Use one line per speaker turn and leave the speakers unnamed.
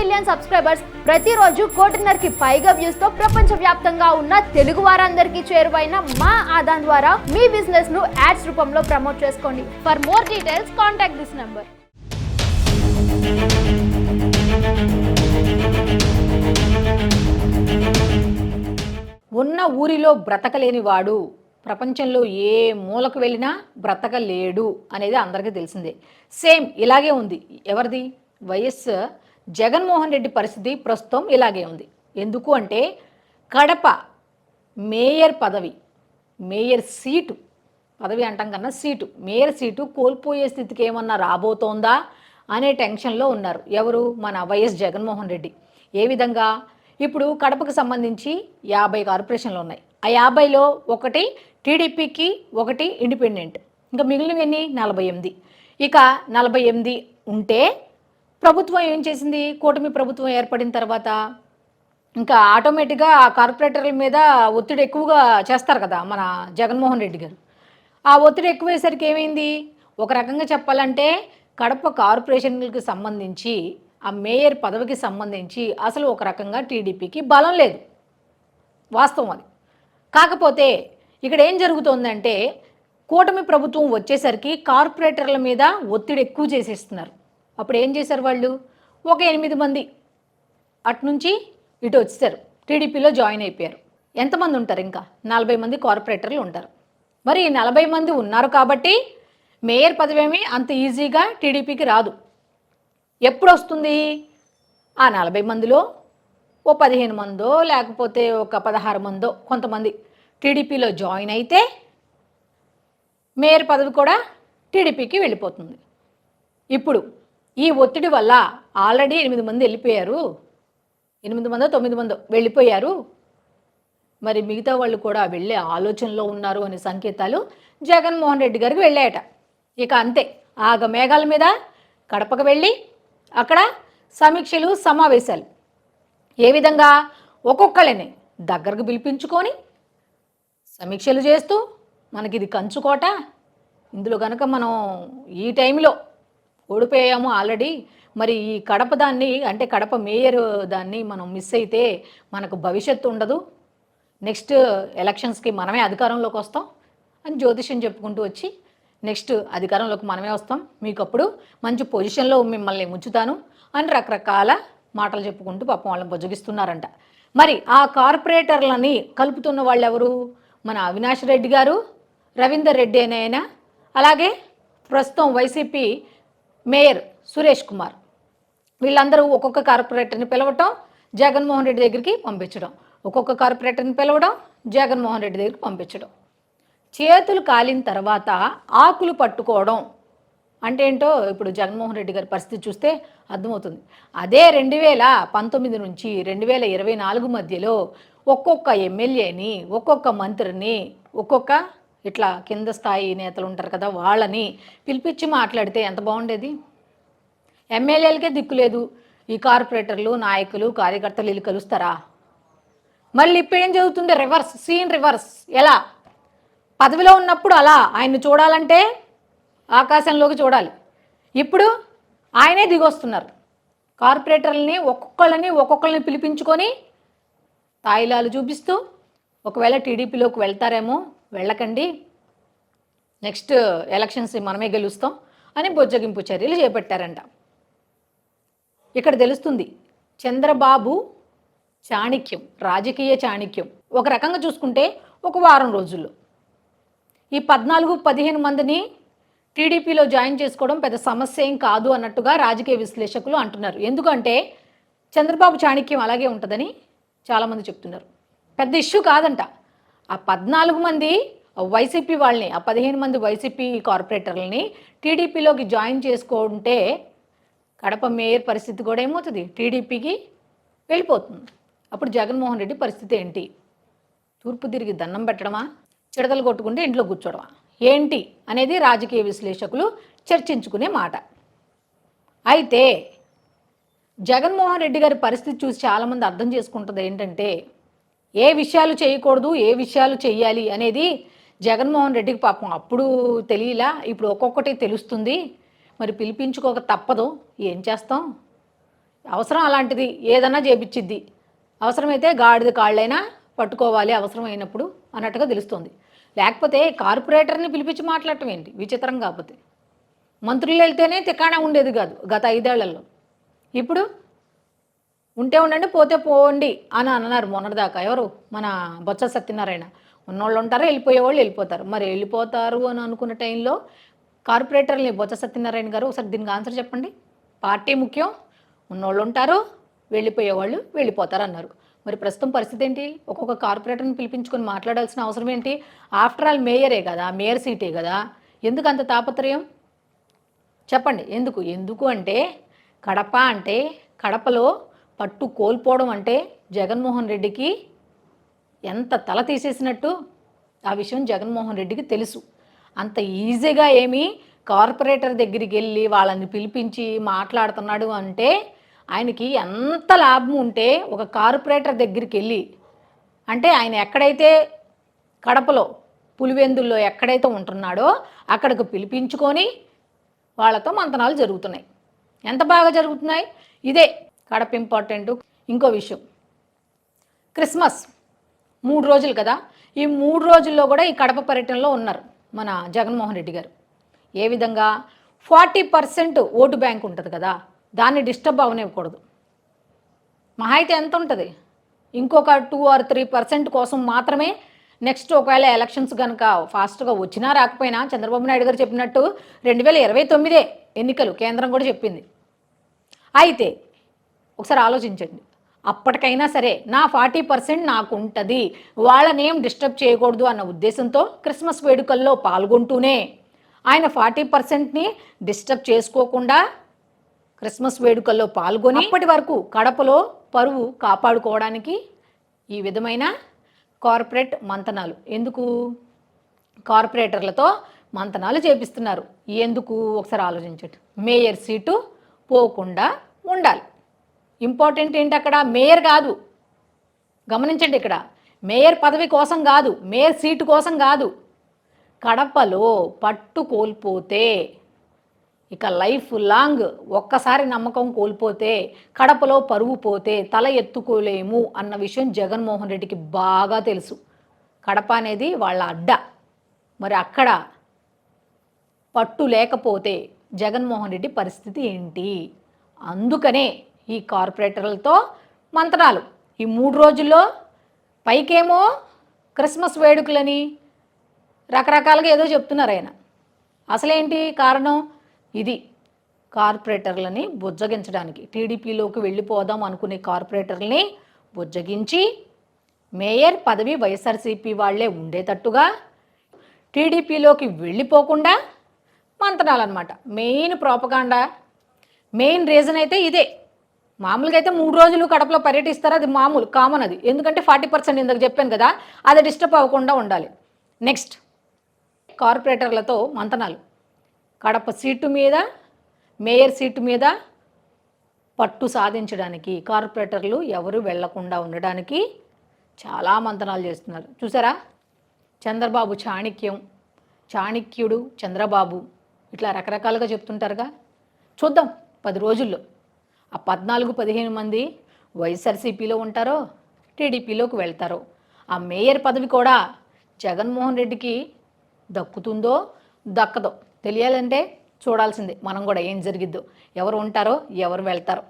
Million subscribers ప్రతిరోజు కోటిన్నరకి పైగా వ్యూస్తో ప్రపంచ వ్యాప్తంగా ఉన్న తెలుగు వారందరికీ చేరువైన మా ఆదాన్ ద్వారా మీ బిజినెస్ను యాడ్స్ రూపంలో ప్రమోట్ చేసుకోండి. For more details contact this number
ఉన్న ఊరిలో బ్రతకలేని వాడు ప్రపంచంలో ఏ మూలకు వెళ్ళినా బ్రతకలేడు అనేది అందరికీ తెలిసిందే. సేమ్ ఇలాగే ఉంది. ఎవరిది? వైఎస్ జగన్మోహన్ రెడ్డి పరిస్థితి ప్రస్తుతం ఇలాగే ఉంది. ఎందుకు అంటే కడప మేయర్ పదవి మేయర్ సీటు పదవి అంటాం కన్నా సీటు మేయర్ సీటు కోల్పోయే స్థితికి ఏమన్నా రాబోతోందా అనే టెన్షన్లో ఉన్నారు. ఎవరు? మన వైఎస్ జగన్మోహన్ రెడ్డి. ఏ విధంగా? ఇప్పుడు కడపకు సంబంధించి యాభై కార్పొరేషన్లు ఉన్నాయి. ఆ యాభైలో ఒకటి టీడీపీకి ఒకటి ఇండిపెండెంట్. ఇంకా మిగిలినవి నలభై ఎనిమిది. ఇక నలభై ఎనిమిది ఉంటే ప్రభుత్వం ఏం చేసింది? కూటమి ప్రభుత్వం ఏర్పడిన తర్వాత ఇంకా ఆటోమేటిక్గా ఆ కార్పొరేటర్ల మీద ఒత్తిడి ఎక్కువగా చేస్తారు కదా మన జగన్మోహన్ రెడ్డి గారు. ఆ ఒత్తిడి ఎక్కువయ్యేసరికి ఏమైంది? ఒక రకంగా చెప్పాలంటే కడప కార్పొరేషన్లకు సంబంధించి ఆ మేయర్ పదవికి సంబంధించి అసలు ఒక రకంగా టీడీపీకి బలం లేదు. వాస్తవం అది. కాకపోతే ఇక్కడ ఏం జరుగుతోందంటే కూటమి ప్రభుత్వం వచ్చేసరికి కార్పొరేటర్ల మీద ఒత్తిడి ఎక్కువ చేసేస్తున్నారు. అప్పుడు ఏం చేశారు వాళ్ళు? ఒక ఎనిమిది మంది అటు నుంచి ఇటు వచ్చేసారు టీడీపీలో జాయిన్ అయిపోయారు. ఎంతమంది ఉంటారు ఇంకా? నలభై మంది కార్పొరేటర్లు ఉంటారు. మరి నలభై మంది ఉన్నారు కాబట్టి మేయర్ పదవేమి అంత ఈజీగా టీడీపీకి రాదు. ఎప్పుడు వస్తుంది? ఆ నలభై మందిలో ఓ పదిహేను మందో లేకపోతే ఒక పదహారు మందో కొంతమంది టీడీపీలో జాయిన్ అయితే మేయర్ పదవి కూడా టీడీపీకి వెళ్ళిపోతుంది. ఇప్పుడు ఈ ఒత్తిడి వల్ల ఆల్రెడీ ఎనిమిది మంది వెళ్ళిపోయారు. ఎనిమిది మందో తొమ్మిది మందో వెళ్ళిపోయారు. మరి మిగతా వాళ్ళు కూడా వెళ్ళే ఆలోచనలో ఉన్నారు అనే సంకేతాలు జగన్మోహన్ రెడ్డి గారికి వెళ్ళాయట. ఇక అంతే. ఆగ మేఘాల మీద కడపకు వెళ్ళి అక్కడ సమీక్షలు సమావేశాలు. ఏ విధంగా? ఒక్కొక్కళ్ళని దగ్గరకు పిలిపించుకొని సమీక్షలు చేస్తూ మనకి ఇది కంచుకోట. ఇందులో కనుక మనం ఈ టైంలో ఓడిపోయాము ఆల్రెడీ. మరి ఈ కడప దాన్ని అంటే కడప మేయర్ దాన్ని మనం మిస్ అయితే మనకు భవిష్యత్తు ఉండదు. నెక్స్ట్ ఎలక్షన్స్కి మనమే అధికారంలోకి వస్తాం అని జ్యోతిష్యం చెప్పుకుంటూ వచ్చి నెక్స్ట్ అధికారంలోకి మనమే వస్తాం. మీకు అప్పుడు మంచి పొజిషన్లో మిమ్మల్ని ఉంచుతాను అని రకరకాల మాటలు చెప్పుకుంటూ పాపం వాళ్ళని బుజ్జగిస్తున్నారంట. మరి ఆ కార్పొరేటర్లని కలుపుతున్న వాళ్ళు ఎవరు మన అవినాష్ రెడ్డి గారు రవీందర్ రెడ్డి అనే ఆయన. అలాగే ప్రస్తుతం వైసీపీ మేయర్ సురేష్ కుమార్. వీళ్ళందరూ ఒక్కొక్క కార్పొరేటర్ని పిలవటం జగన్మోహన్ రెడ్డి దగ్గరికి పంపించడం. ఒక్కొక్క కార్పొరేటర్ని పిలవడం జగన్మోహన్ రెడ్డి దగ్గరికి పంపించడం. చేతులు కాలిన తర్వాత ఆకులు పట్టుకోవడం అంటే ఏంటో ఇప్పుడు జగన్మోహన్ రెడ్డి గారి పరిస్థితి చూస్తే అర్థమవుతుంది. అదే రెండు వేల పంతొమ్మిది నుంచి రెండు వేల ఇరవై నాలుగు మధ్యలో ఒక్కొక్క ఎమ్మెల్యేని ఒక్కొక్క మంత్రిని ఒక్కొక్క ఇట్లా కింద స్థాయి నేతలు ఉంటారు కదా వాళ్ళని పిలిపించి మాట్లాడితే ఎంత బాగుండేది? ఎమ్మెల్యేలకే దిక్కు లేదు. ఈ కార్పొరేటర్లు నాయకులు కార్యకర్తలు వీళ్ళు కలుస్తారా? మళ్ళీ ఇప్పుడు ఏం జరుగుతుంది? Reverse scene reverse. ఎలా? పదవిలో ఉన్నప్పుడు అలా ఆయన్ని చూడాలంటే ఆకాశంలోకి చూడాలి. ఇప్పుడు ఆయనే దిగొస్తున్నారు. కార్పొరేటర్లని ఒక్కొక్కళ్ళని ఒక్కొక్కళ్ళని పిలిపించుకొని తాయిలాలు చూపిస్తూ ఒకవేళ టీడీపీలోకి వెళ్తారేమో వెళ్ళకండి. నెక్స్ట్ ఎలక్షన్స్ మనమే గెలుస్తాం అని బొజ్జగింపు చర్యలు చేపట్టారంట. ఇక్కడ తెలుస్తుంది చంద్రబాబు చాణిక్యం రాజకీయ చాణిక్యం ఒక రకంగా చూసుకుంటే ఒక వారం రోజుల్లో. ఈ పద్నాలుగు పదిహేను మందిని టీడీపీలో జాయిన్ చేసుకోవడం పెద్ద సమస్య ఏం కాదు అన్నట్టుగా రాజకీయ విశ్లేషకులు అంటున్నారు. ఎందుకంటే చంద్రబాబు చాణిక్యం అలాగే ఉంటుందని చాలామంది చెప్తున్నారు. పెద్ద ఇష్యూ కాదంట. ఆ పద్నాలుగు మంది వైసీపీ వాళ్ళని ఆ పదిహేను మంది వైసీపీ కార్పొరేటర్లని టీడీపీలోకి జాయిన్ చేసుకుంటే కడప మేయర్ పరిస్థితి కూడా ఏమవుతుంది? టీడీపీకి వెళ్ళిపోతుంది. అప్పుడు జగన్మోహన్ రెడ్డి పరిస్థితి ఏంటి? తూర్పు తిరిగి దండం పెట్టడమా? చిడతలు కొట్టుకుంటే ఇంట్లో కూర్చోడమా? ఏంటి అనేది రాజకీయ విశ్లేషకులు చర్చించుకునే మాట. అయితే జగన్మోహన్ రెడ్డి గారి పరిస్థితి చూసి చాలామంది అర్థం చేసుకుంటుంది ఏంటంటే ఏ విషయాలు చేయకూడదు ఏ విషయాలు చేయాలి అనేది జగన్మోహన్ రెడ్డికి పాపం అప్పుడు తెలియలా ఇప్పుడు ఒక్కొక్కటి తెలుస్తుంది. మరి పిలిపించుకోక తప్పదు. ఏం చేస్తాం? అవసరం అలాంటిది ఏదన్నా చేపించిద్ది అవసరమైతే గాడిద కాళ్ళైనా పట్టుకోవాలి అవసరమైనప్పుడు అన్నట్టుగా తెలుస్తుంది. లేకపోతే కార్పొరేటర్ని పిలిపించి మాట్లాడటం ఏంటి? విచిత్రం కాకపోతే. మంత్రులు వెళ్తేనే తికాణా ఉండేది కాదు గత ఐదేళ్ళలో. ఇప్పుడు ఉంటే ఉండండి పోతే పోండి అని అన్నారు మొన్నటిదాకా. ఎవరు? మన బొత్స సత్యనారాయణ. ఉన్నోళ్ళు ఉంటారు వెళ్ళిపోయేవాళ్ళు వెళ్ళిపోతారు. మరి వెళ్ళిపోతారు అని అనుకున్న టైంలో కార్పొరేటర్ని బొత్స సత్యనారాయణ గారు ఒకసారి దీనికి ఆన్సర్ చెప్పండి. పార్టీ ముఖ్యం ఉన్నోళ్ళు ఉంటారు వెళ్ళిపోయేవాళ్ళు వెళ్ళిపోతారు అన్నారు. మరి ప్రస్తుతం పరిస్థితి ఏంటి? ఒక్కొక్క కార్పొరేటర్ని పిలిపించుకొని మాట్లాడాల్సిన అవసరం ఏంటి? ఆఫ్టర్ ఆల్ మేయరే కదా మేయర్ సీటే కదా. ఎందుకు అంత తాపత్రయం? చెప్పండి. ఎందుకు? ఎందుకు అంటే కడప అంటే కడపలో పట్టు కోల్పోవడం అంటే జగన్మోహన్ రెడ్డికి ఎంత తల తీసేసినట్టు ఆ విషయం జగన్మోహన్ రెడ్డికి తెలుసు. అంత ఈజీగా ఏమీ కార్పొరేటర్ దగ్గరికి వెళ్ళి వాళ్ళని పిలిపించి మాట్లాడుతున్నాడు అంటే ఆయనకి ఎంత లాభం ఉంటే ఒక కార్పొరేటర్ దగ్గరికి వెళ్ళి అంటే ఆయన ఎక్కడైతే కడపలో పులివెందుల్లో ఎక్కడైతే ఉంటున్నాడో అక్కడికి పిలిపించుకొని వాళ్ళతో మంతనాలు జరుగుతున్నాయి. ఎంత బాగా జరుగుతున్నాయి? ఇదే కడప ఇంపార్టెంట్ ఇంకో విషయం. క్రిస్మస్ మూడు రోజులు కదా? ఈ మూడు రోజుల్లో కూడా ఈ కడప పర్యటనలో ఉన్నారు మన జగన్మోహన్ రెడ్డి గారు. ఏ విధంగా? ఫార్టీ పర్సెంట్ ఓటు బ్యాంక్ ఉంటుంది కదా? దాన్ని డిస్టర్బ్ అవనివ్వకూడదు. మహా అయితే ఎంత ఉంటుంది? ఇంకొక టూ ఆర్ త్రీ పర్సెంట్ కోసం మాత్రమే నెక్స్ట్ ఒకవేళ ఎలక్షన్స్ కనుక ఫాస్ట్గా వచ్చినా రాకపోయినా చంద్రబాబు నాయుడు గారు చెప్పినట్టు రెండు వేల ఇరవై తొమ్మిదే ఎన్నికలు కేంద్రం కూడా చెప్పింది. అయితే ఒకసారి ఆలోచించండి. అప్పటికైనా సరే నా ఫార్టీ పర్సెంట్ నాకు ఉంటుంది వాళ్ళనేం డిస్టర్బ్ చేయకూడదు అన్న ఉద్దేశంతో క్రిస్మస్ వేడుకల్లో పాల్గొంటూనే ఆయన ఫార్టీ పర్సెంట్ని డిస్టర్బ్ చేసుకోకుండా క్రిస్మస్ వేడుకల్లో పాల్గొని ఇప్పటి వరకు కడపలో పరువు కాపాడుకోవడానికి ఈ విధమైన కార్పొరేట్ మంతనాలు. ఎందుకు? కార్పొరేటర్లతో మంతనాలు చేపిస్తున్నారు. ఎందుకు? ఒకసారి ఆలోచించండి. మేయర్ సీటు పోకుండా ఉండాలి. ఇంపార్టెంట్ ఏంటి అక్కడ మేయర్ కాదు. గమనించండి ఇక్కడ. మేయర్ పదవి కోసం కాదు. మేయర్ సీటు కోసం కాదు. కడపలో పట్టు కోల్పోతే ఇక లైఫ్ లాంగ్ ఒక్కసారి నమ్మకం కోల్పోతే కడపలో పరువు పోతే తల ఎత్తుకోలేము అన్న విషయం జగన్మోహన్ రెడ్డికి బాగా తెలుసు. కడప అనేది వాళ్ళ అడ్డ. మరి అక్కడ పట్టు లేకపోతే జగన్మోహన్ రెడ్డి పరిస్థితి ఏంటి? అందుకనే ఈ కార్పొరేటర్లతో మంత్రాలు ఈ మూడు రోజుల్లో పైకేమో క్రిస్మస్ వేడుకలని రకరకాలుగా ఏదో చెప్తున్నారు ఆయన. అసలేంటి కారణం? ఇది. కార్పొరేటర్లని బుజ్జగించడానికి టీడీపీలోకి వెళ్ళిపోదాం అనుకునే కార్పొరేటర్లని బుజ్జగించి మేయర్ పదవి వైఎస్ఆర్సీపీ వాళ్ళే ఉండేటట్టుగా టీడీపీలోకి వెళ్ళిపోకుండా మంతనాలన్నమాట. మెయిన్ ప్రాపకాండ మెయిన్ రీజన్ అయితే ఇదే. మామూలుగా అయితే మూడు రోజులు కడపలో పర్యటిస్తారు అది మామూలు కామన్ అది. ఎందుకంటే ఫార్టీ పర్సెంట్ ఇందాక చెప్పాను కదా అది డిస్టర్బ్ అవ్వకుండా ఉండాలి. నెక్స్ట్ కార్పొరేటర్లతో మంతనాలు. కడప సీటు మీద మేయర్ సీటు మీద పట్టు సాధించడానికి కార్పొరేటర్లు ఎవరు వెళ్ళకుండా ఉండడానికి చాలా మంతనాలు చేస్తున్నారు. చూసారా? చంద్రబాబు చాణిక్యం చాణిక్యుడు చంద్రబాబు ఇట్లా రకరకాలుగా చెప్తుంటారుగా. చూద్దాం పది రోజుల్లో. ఆ పద్నాలుగు పదిహేను మంది వైఎస్ఆర్సీపీలో ఉంటారో టీడీపీలోకి వెళ్తారో ఆ మేయర్ పదవి కూడా జగన్మోహన్ రెడ్డికి దక్కుతుందో దక్కదో తెలియాలంటే చూడాల్సిందే. మనం కూడా ఏం జరిగిద్దో. ఎవరు ఉంటారో ఎవరు వెళ్తారో.